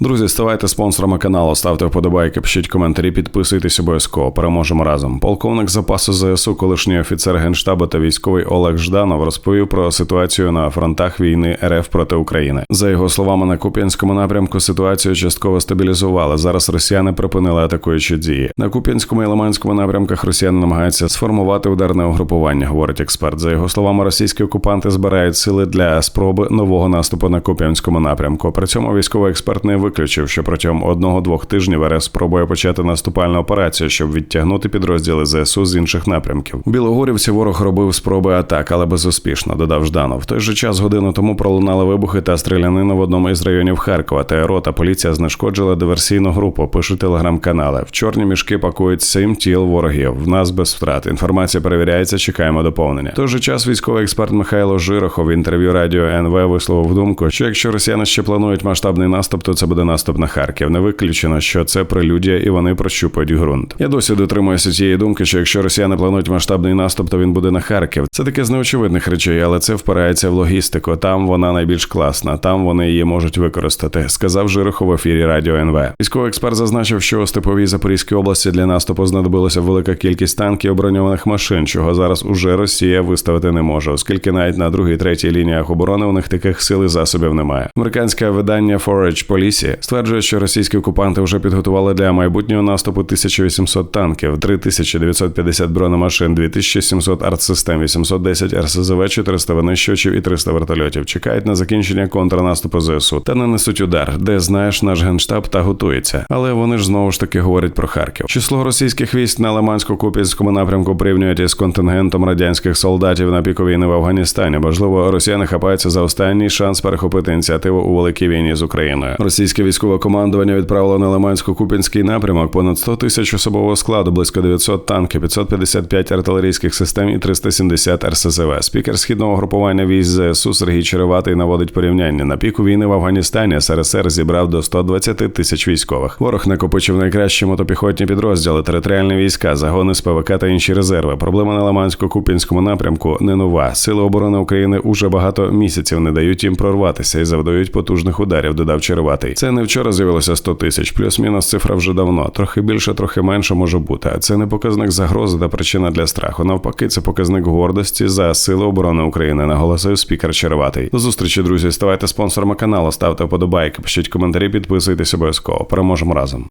Друзі, ставайте спонсорами каналу, ставте вподобайки, пишіть коментарі, підписуйтесь обов'язково. Переможемо разом. Полковник запасу ЗСУ, колишній офіцер генштабу та військовий Олег Жданов розповів про ситуацію на фронтах війни РФ проти України. За його словами, на Куп'янському напрямку ситуацію частково стабілізували. Зараз росіяни припинили атакуючі дії. На Куп'янському і Лиманському напрямках росіяни намагаються сформувати ударне угрупування, говорить експерт. За його словами, російські окупанти збирають сили для спроби нового наступу на Куп'янському напрямку. При цьому військовий експерт не виключив, що протягом одного-двох тижнів РФ спробує почати наступальну операцію, щоб відтягнути підрозділи ЗСУ з інших напрямків. У Білогорівці ворог робив спроби атак, але безуспішно. Додав Жданов. В той же час годину тому пролунали вибухи та стрілянина в одному із районів Харкова. ТРО та поліція знешкоджила диверсійну групу. Пишуть телеграм-канали. В чорні мішки пакують сім тіл ворогів. В нас без втрат. Інформація перевіряється. Чекаємо доповнення. В той же час військовий експерт Михайло Жирохов в інтерв'ю радіо НВ висловив думку, що якщо росіяни ще планують масштабний наступ, то це буде наступ на Харків. Не виключено, що це прелюдія, і вони прощупають ґрунт. Я досі дотримуюся цієї думки, що якщо росіяни планують масштабний наступ, то він буде на Харків. Це таке з неочевидних речей, але це впирається в логістику. Там вона найбільш класна, там вони її можуть використати, сказав Жирохов в ефірі Радіо НВ. Військовий експерт зазначив, що у Степовій Запорізькій області для наступу знадобилося велика кількість танків броньованих машин, чого зараз уже Росія виставити не може, оскільки навіть на другій третій лініях оборони у них таких сил і засобів немає. Американське видання Forage Policy стверджує, що російські окупанти вже підготували для майбутнього наступу 1800 танків, 3950 бронемашин, 2700 артсистем, 810 РСЗВ, 400 винищувачів і 300 вертольотів. Чекають на закінчення контрнаступу ЗСУ та нанесуть удар, де знаєш наш генштаб та готується. Але вони ж знову ж таки говорять про Харків. Число російських військ на Лимансько-Куп'янському напрямку порівнюють із контингентом радянських солдатів на піку війни в Афганістані. Можливо, росіяни хапаються за останній шанс перехопити ініціативу у великій війні з Україною. Російське військове командування відправило на Лимансько-Куп'янський напрямок понад 100 тисяч особового складу, близько 900 танків, 555 артилерійських систем і 370 РСЗВ. Спікер східного групування військ ЗСУ Сергій Череватий наводить порівняння. На піку війни в Афганістані СРСР зібрав до 120 тисяч військових. Ворог накопичив найкращі мотопіхотні підрозділи, територіальні війська, загони з ПВК та інші резерви. Проблема на Лимансько-Куп'янському напрямку не нова. Сили оборони України уже багато місяців не дають їм прорватися і завдають потужних ударів. Додав Череватий. Це не вчора з'явилося 100 тисяч, плюс-мінус цифра вже давно. Трохи більше, трохи менше може бути. А це не показник загрози та причина для страху. Навпаки, це показник гордості за сили оборони України. Наголосив спікер Черватий. До зустрічі, друзі. Ставайте спонсорами каналу, ставте вподобайки, пишіть коментарі, підписуйтесь обов'язково. Переможемо разом.